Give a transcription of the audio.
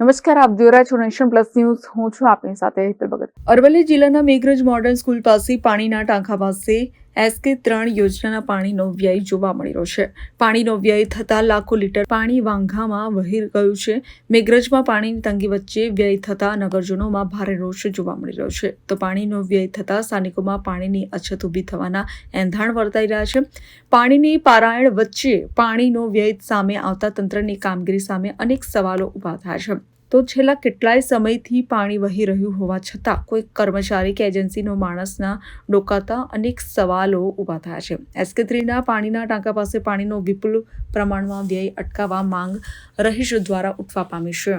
નમસ્કાર, આપ જોઈ રહ્યા છો નેશન પ્લસ ન્યૂઝ. હું છું આપની સાથે હિતલ ભગત. અરવલ્લી જિલ્લાના મેઘરજ મોડર્ન સ્કૂલ પાસે પાણીના ટાંકા પાસે એસકે ત્રણ યોજનાના પાણીનો વ્યય જોવા મળી રહ્યો છે. પાણીનો વ્યય થતાં લાખો લીટર પાણી વાંઘામાં વહી ગયું છે. મેઘરજમાં પાણીની તંગી વચ્ચે વ્યય થતાં નગરજનોમાં ભારે રોષ જોવા મળી રહ્યો છે. તો પાણીનો વ્યય થતાં સ્થાનિકોમાં પાણીની અછત ઊભી થવાના એંધાણ વર્તાઈ રહ્યા છે. પાણીની પારાયણ વચ્ચે પાણીનો વ્યય સામે આવતા તંત્રની કામગીરી સામે અનેક સવાલો ઊભા થયા છે. તો છેલ્લા કેટલાય સમયથી પાણી વહી રહ્યું હોવા છતાં કોઈ કર્મચારી કે એજન્સીનો માણસના ડોકાતા અનેક સવાલો ઊભા થયા છે. એસકે થ્રીના પાણીના ટાંકા પાસે પાણીનો વિપુલ પ્રમાણમાં વ્યય અટકાવવા માંગ રહીશો દ્વારા ઉઠવા પામી છે.